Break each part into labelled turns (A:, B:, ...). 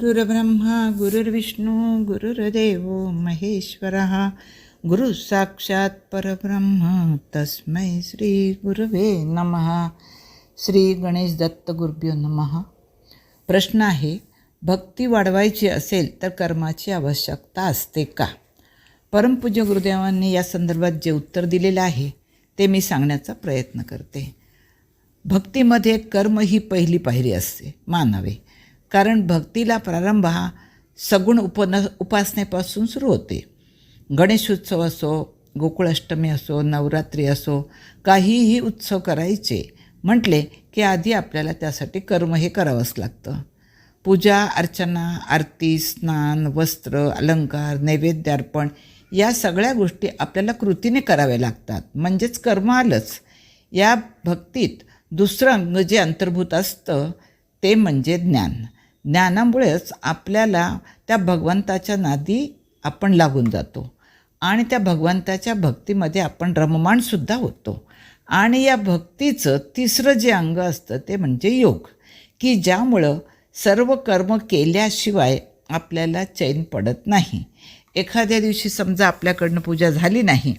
A: गुरुर्ब्रह्मा गुरुर्विष्णू गुरुर्देव महेश्वरः। गुरु साक्षात परब्रह्म तस्मै श्री गुरुवे नमः। श्री गणेश दत्त गुरुभ्यो नमः। प्रश्न आहे भक्ती वाढवायची असेल तर कर्माची आवश्यकता असते का? परमपूज्य गुरुदेवांनी या संदर्भात जे उत्तर दिलेलं आहे ते मी सांगण्याचा प्रयत्न करते. भक्तीमध्ये कर्म ही पहिली पायरी असते मानावे. कारण भक्तीला प्रारंभ हा सगुण उपन उपासनेपासून सुरू होते. गणेशोत्सव असो गोकुळाष्टमी असो नवरात्री असो काहीही उत्सव करायचे म्हटले की आधी आपल्याला त्यासाठी कर्म हे करावंच लागतं. पूजा अर्चना आरती स्नान वस्त्र अलंकार नैवेद्य अर्पण या सगळ्या गोष्टी आपल्याला कृतीने कराव्या लागतात. म्हणजेच कर्म आलंच. या भक्तीत दुसरं अंग जे अंतर्भूत असतं ते म्हणजे ज्ञान. ज्ञानामुळेच आपल्याला त्या भगवंताच्या नादी आपण लागून जातो. आणि त्या भगवंताच्या भक्तीमध्ये आपण रममाणसुद्धा होतो. आणि या भक्तीचं तिसरं जे अंग असतं ते म्हणजे योग. की ज्यामुळं सर्व कर्म केल्याशिवाय आपल्याला चैन पडत नाही. एखाद्या दिवशी समजा आपल्याकडनं पूजा झाली नाही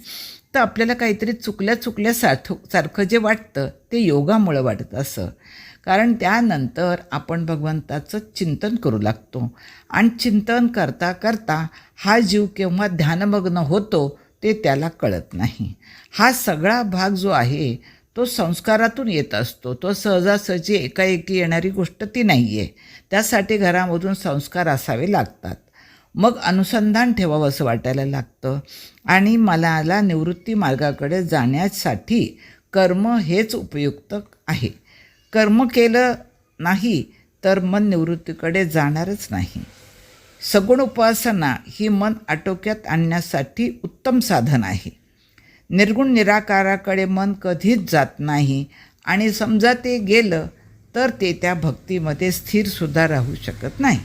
A: तर आपल्याला काहीतरी चुकल्या चुकल्या सारखं सारखं जे वाटतं ते योगामुळं वाटत असं. कारण त्यानंतर आपण भगवंताचं चिंतन करू लागतो. आणि चिंतन करता करता हा जीव केव्हा ध्यानमग्न होतो ते त्याला कळत नाही. हा सगळा भाग जो आहे तो संस्कारातून येत असतो. तो सहजासहजी एकाएकी येणारी गोष्ट ती नाही आहे त्यासाठी घरामधून संस्कार असावे लागतात. मग अनुसंधान ठेवावं असं वाटायला लागतं. आणि मलाला निवृत्ती मार्गाकडे जाण्यासाठी कर्म हेच उपयुक्त आहे. कर्म केलं नाही तर मन निवृत्तीकडे जाणारच नाही. सगुण उपासना ही मन आटोक्यात आणण्यासाठी उत्तम साधन आहे. निर्गुण निराकाराकडे मन कधीच जात नाही आणि समजा ते गेलं तर ते त्या भक्तीमध्ये स्थिरसुद्धा राहू शकत नाही.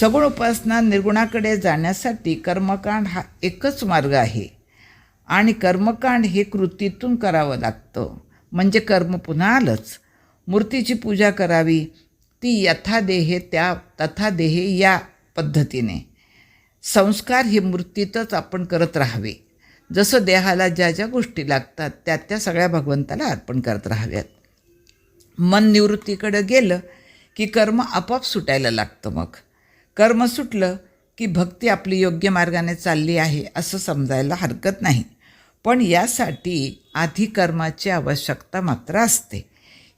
A: सगुण उपासना निर्गुणाकडे जाण्यासाठी कर्मकांड हा एकच मार्ग आहे आणि कर्मकांड हे कृतीतून करावं लागतं. म्हणजे कर्म पुन्हा आलंच. मूर्तीची पूजा करावी. ती यथा देहे त्या तथा देहे या पद्धतीने. संस्कार हे मूर्तीतच आपण करत राहावे. जसं देहाला ज्या ज्या गोष्टी लागतात त्या त्या सगळ्या भगवंताला अर्पण करत राहाव्यात. मन निवृत्तीकडं गेलं की कर्म आपोआप सुटायला लागतं मग. कर्म सुटलं की भक्ती आपली योग्य मार्गाने चालली आहे असं समजायला हरकत नाही. पण यासाठी आधी कर्माची आवश्यकता मात्र असते.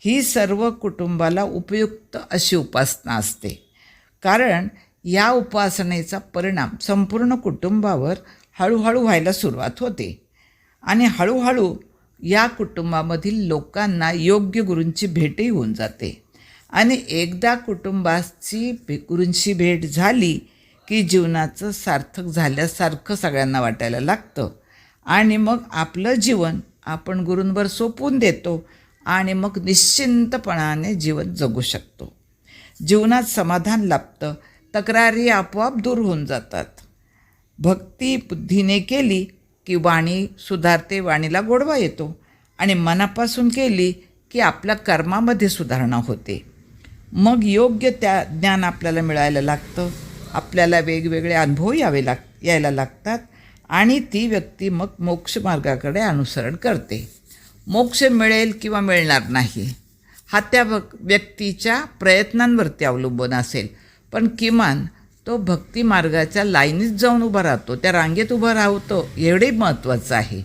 A: ही सर्व कुटुंबाला उपयुक्त अशी उपासना असते. कारण या उपासनेचा परिणाम संपूर्ण कुटुंबावर हळूहळू व्हायला सुरुवात होते. आणि हळूहळू या कुटुंबामधील लोकांना योग्य गुरूंची भेटही होऊन जाते. आणि एकदा कुटुंबाची गुरूंची भेट झाली की जीवनाचं सार्थक झाल्यासारखं सगळ्यांना वाटायला लागतं. आणि मग आपलं जीवन आपण गुरूंवर सोपवून देतो. आणि मग निश्चिंतपणाने जीवन जगू शकतो. जीवनात समाधान लाभतं तक्रारी आपोआप दूर होऊन जातात. भक्ती बुद्धीने केली की वाणी सुधारते वाणीला गोडवा येतो. आणि मनापासून केली की आपल्या कर्मामध्ये सुधारणा होते. मग योग्य त्या ज्ञान आपल्याला मिळायला लागतं. आपल्याला वेगवेगळे अनुभव यावे लाग यायला लागतात आणि ती व्यक्ती मग मोक्षमार्गाकडे अनुसरण करते. मोक्ष मिळेल किंवा मिळणार नाही. हा त्या व्यक्तीच्या प्रयत्नांवरती अवलंबून असेल. पण किमान तो भक्ती मार्गाच्या लाईनीत जाऊन उभा राहतो. त्या रांगेत उभा राहतो एवढे महत्त्वाचं आहे.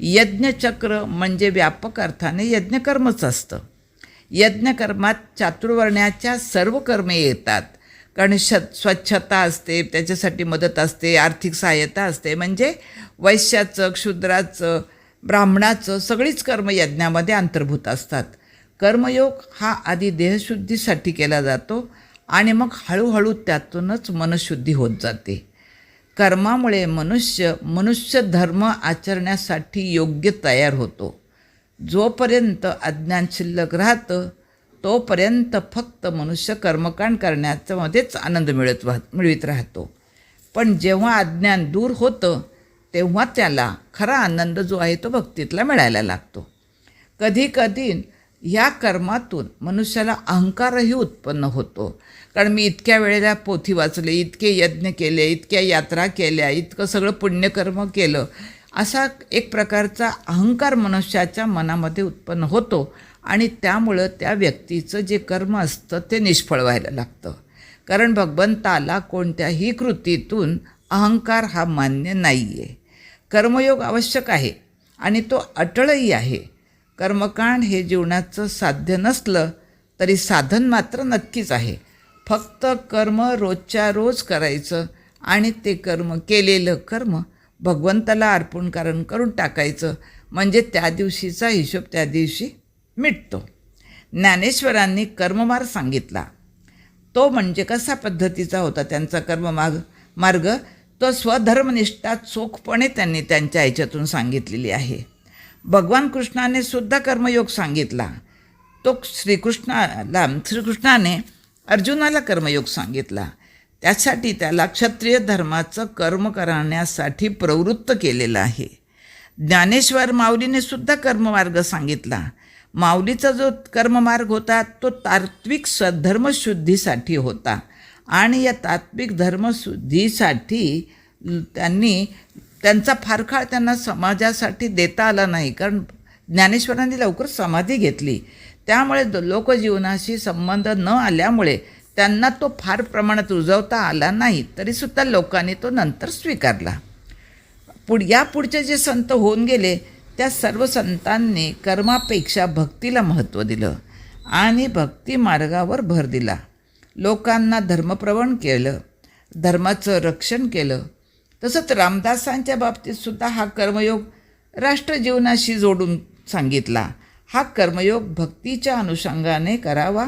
A: यज्ञचक्र म्हणजे व्यापक अर्थाने यज्ञकर्मच असतं. यज्ञकर्मात चातुर्वर्ण्याच्या सर्व कर्मे येतात. कारण श स्वच्छता असते त्याच्यासाठी मदत असते आर्थिक सहाय्यता असते. म्हणजे वैश्याचं क्षुद्राचं ब्राह्मणाचं सगळीच कर्म यज्ञामध्ये अंतर्भूत असतात. कर्मयोग हा आधी देहशुद्धीसाठी केला जातो आणि मग हळूहळू त्यातूनच मनशुद्धी होत जाते. कर्मामुळे मनुष्य मनुष्य धर्म आचरण्यासाठी योग्य तयार होतो. जोपर्यंत अज्ञान शिल्लक राहतं तोपर्यंत फक्त मनुष्य कर्मकांड करण्याच्यामध्येच आनंद मिळत वाह मिळवीत राहतो. पण जेव्हा अज्ञान दूर होतं तेव्हा त्याला खरा आनंद जो आहे तो भक्तीतला मिळायला लागतो. कधी कधी ह्या कर्मातून मनुष्याला अहंकारही उत्पन्न होतो. कारण मी इतक्या वेळेला पोथी वाचले इतके यज्ञ केले इतक्या यात्रा केल्या इतकं सगळं पुण्यकर्म केलं. असा एक प्रकारचा अहंकार मनुष्याच्या मनामध्ये उत्पन्न होतो आणि त्यामुळं त्या व्यक्तीचं जे कर्म असतं ते निष्फळ व्हायला लागतं. कारण भगवंताला कोणत्याही कृतीतून अहंकार हा मान्य नाही आहे कर्मयोग आवश्यक आहे आणि तो अटळही आहे. कर्मकांड हे जीवनाचं साध्य नसलं तरी साधन मात्र नक्कीच आहे. फक्त कर्म रोजच्या रोज करायचं आणि ते कर्म केलेलं कर्म भगवंताला अर्पण कारण करून टाकायचं म्हणजे त्या दिवशीचा हिशोब त्या दिवशी मिटतो. ज्ञानेश्वरांनी कर्ममार्ग सांगितला. तो म्हणजे कसा पद्धतीचा होता त्यांचा कर्ममार्ग? मार्ग तो स्वधर्मनिष्ठा चोखपणे त्यांनी त्यांच्या ह्याच्यातून सांगितलेली आहे. भगवान कृष्णाने सुद्धा कर्मयोग सांगितला. तो श्रीकृष्णाला श्रीकृष्णाने अर्जुनाला कर्मयोग सांगितला. त्यासाठी त्याला क्षत्रिय धर्माचं कर्म करण्यासाठी प्रवृत्त केलेलं आहे. ज्ञानेश्वर माऊलीने सुद्धा कर्ममार्ग सांगितला. माऊलीचा जो कर्ममार्ग होता तो तात्विक सद्धर्मशुद्धीसाठी होता. आणि या तात्विक धर्मशुद्धीसाठी त्यांनी त्यांचा फार काळ त्यांना समाजासाठी देता आला नाही. कारण ज्ञानेश्वरांनी लवकर समाधी घेतली. त्यामुळे द- लोकजीवनाशी संबंध न आल्यामुळे त्यांना तो फार प्रमाणात रुजवता आला नाही. तरीसुद्धा लोकांनी तो नंतर स्वीकारला. पुढ या पुढचे जे संत होऊन गेले त्या सर्व संतांनी कर्मापेक्षा भक्तीला महत्त्व दिलं आणि भक्ती मार्गावर भर दिला. लोकांना धर्मप्रवण केलं धर्माचं रक्षण केलं तसंच रामदासांच्या बाबतीत सुद्धा हा कर्मयोग राष्ट्रजीवनाशी जोडून सांगितला. हा कर्मयोग भक्तीच्या अनुषंगाने करावा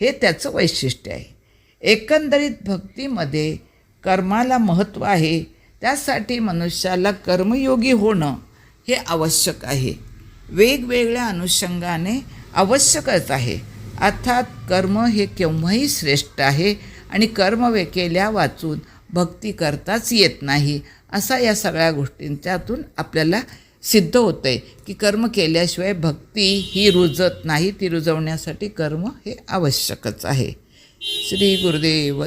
A: हे त्याचं वैशिष्ट्य आहे. एकंदरीत भक्तीमध्ये कर्माला महत्त्व आहे त्यासाठी मनुष्याला कर्मयोगी होणं हे आवश्यक आहे. वेगवेगळ्या अनुषंगाने आवश्यकच आहे. अर्थात कर्म हे केव्हाही श्रेष्ठ आहे आणि कर्म वेकेल्या वाचून भक्ती करताच येत नाही असा या सगळ्या गोष्टींच्यातून आपल्याला सिद्ध होतं आहे की कर्म केल्याशिवाय भक्ती ही रुजत नाही ती रुजवण्यासाठी कर्म हे आवश्यकच आहे. श्री गुरुदेव